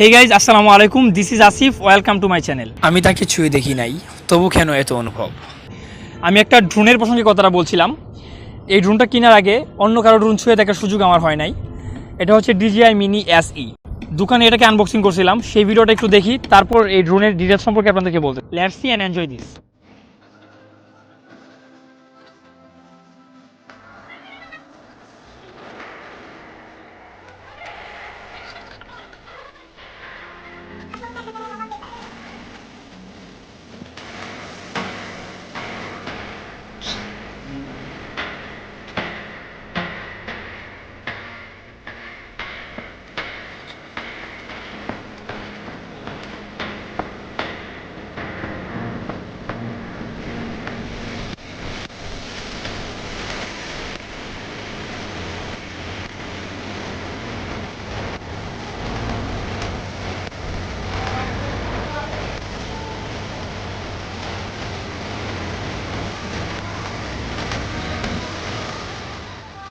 হে guys আসসালামু আলাইকুম this is Asif welcome to my channel আমি তাকে ছুঁয়ে দেখি নাই তবু কেন এত অনুভব? আমি একটা ড্রোনের প্রসঙ্গে কথাটা বলছিলাম। এই ড্রোনটা কেনার আগে অন্য কারও ড্রোন ছুঁয়ে দেখার সুযোগ আমার হয় নাই। এটা হচ্ছে ডিজিআই মিনি এস ই দোকানে এটাকে আনবক্সিং করছিলাম। সেই ভিডিওটা একটু দেখি তারপর এই ড্রোনের ডিটেলস সম্পর্কে আপনাদেরকে বলতে। Let's see and enjoy this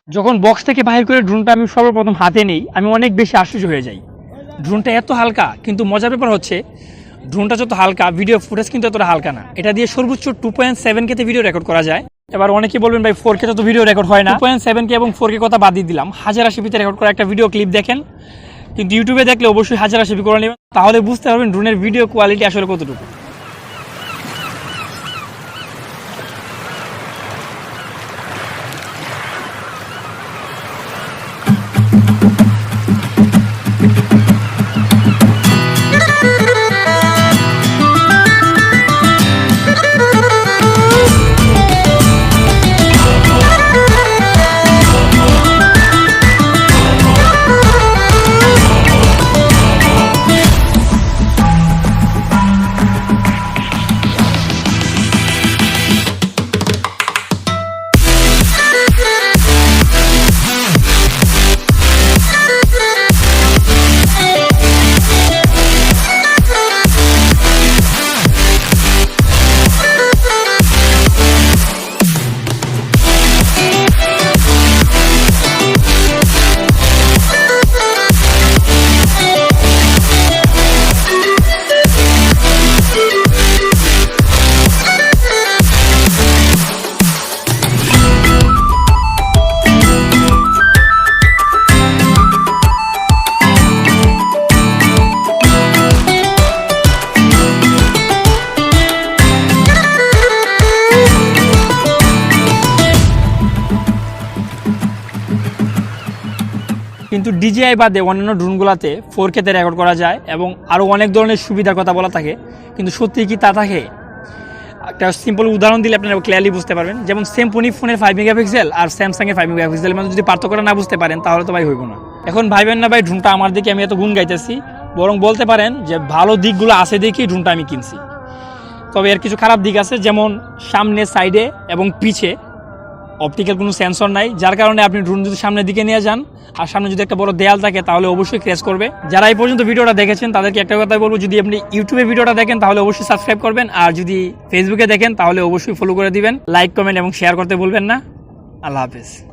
যখন বক্স থেকে বাহির করে ড্রোনটা আমি সর্বপ্রথম হাতে নেই, আমি অনেক বেশি আশ্চর্য হয়ে যাই। ড্রোনটা এত হালকা, কিন্তু মজার ব্যাপার হচ্ছে ড্রোনটা যত হালকা ভিডিও ফুটেজ কিন্তু এতটা হালকা না। এটা দিয়ে সর্বোচ্চ টু পয়েন্ট সেভেন কেতে ভিডিও রেকর্ড করা যায়। এবার অনেকে বলবেন, ভাই ফোর কে তো ভিডিও রেকর্ড হয় না। পয়েন্ট সেভেন কে এবং ফোর কে কথা বাদ দিয়ে দিলাম। হাজার আশিপিতে রেকর্ড করা একটা ভিডিও ক্লিপ দেখেন। কিন্তু ইউটিউবে দেখলে অবশ্যই হাজার আশিপি করে নেবেন। তাহলে বুঝতে পারবেন ড্রোনের ভিডিও কোয়ালিটি আসলে কতটুকু। কিন্তু ডিজিআই বাদে অন্যান্য ড্রোনগুলোতে ফোর কেতে রেকর্ড করা যায় এবং আরও অনেক ধরনের সুবিধার কথা বলা থাকে। কিন্তু সত্যি কি তা থাকে? একটা সিম্পল উদাহরণ দিলে আপনারা ক্লিয়ারলি বুঝতে পারবেন। যেমন সেমপনি ফোনের ফাইভ মেগাপিক্সেল আর স্যামসাংয়ের ফাইভ মেগাপিক্সেল মানে যদি পার্থক্যটা না বুঝতে পারেন, তাহলে তো ভাই হইব না। এখন ভাইবেন না ভাই, ড্রোনটা আমার দিকে আমি এত গুণ গাইতেছি, বরং বলতে পারেন যে ভালো দিকগুলো আছে দেখেই ড্রোনটা আমি কিনছি। তবে এর কিছু খারাপ দিক আছে, যেমন সামনে সাইডে এবং পিছে অপটিক্যাল কোনো সেন্সর নাই, যার কারণে আপনি ড্রোন যদি সামনের দিকে নিয়ে যান, আর সামনে যদি একটা বড় দেয়াল থাকে, তাহলে অবশ্যই ক্র্যাশ করবে। যারা এই পর্যন্ত ভিডিওটা দেখেছেন, তাদেরকে একটা কথা বলব, যদি আপনি ইউটিউবে ভিডিওটা দেখেন, তাহলে অবশ্যই সাবস্ক্রাইব করবেন, আর যদি ফেসবুকে দেখেন, তাহলে অবশ্যই ফলো করে দিবেন। লাইক কমেন্ট এবং শেয়ার করতে বলবেন না। আল্লাহ হাফেজ।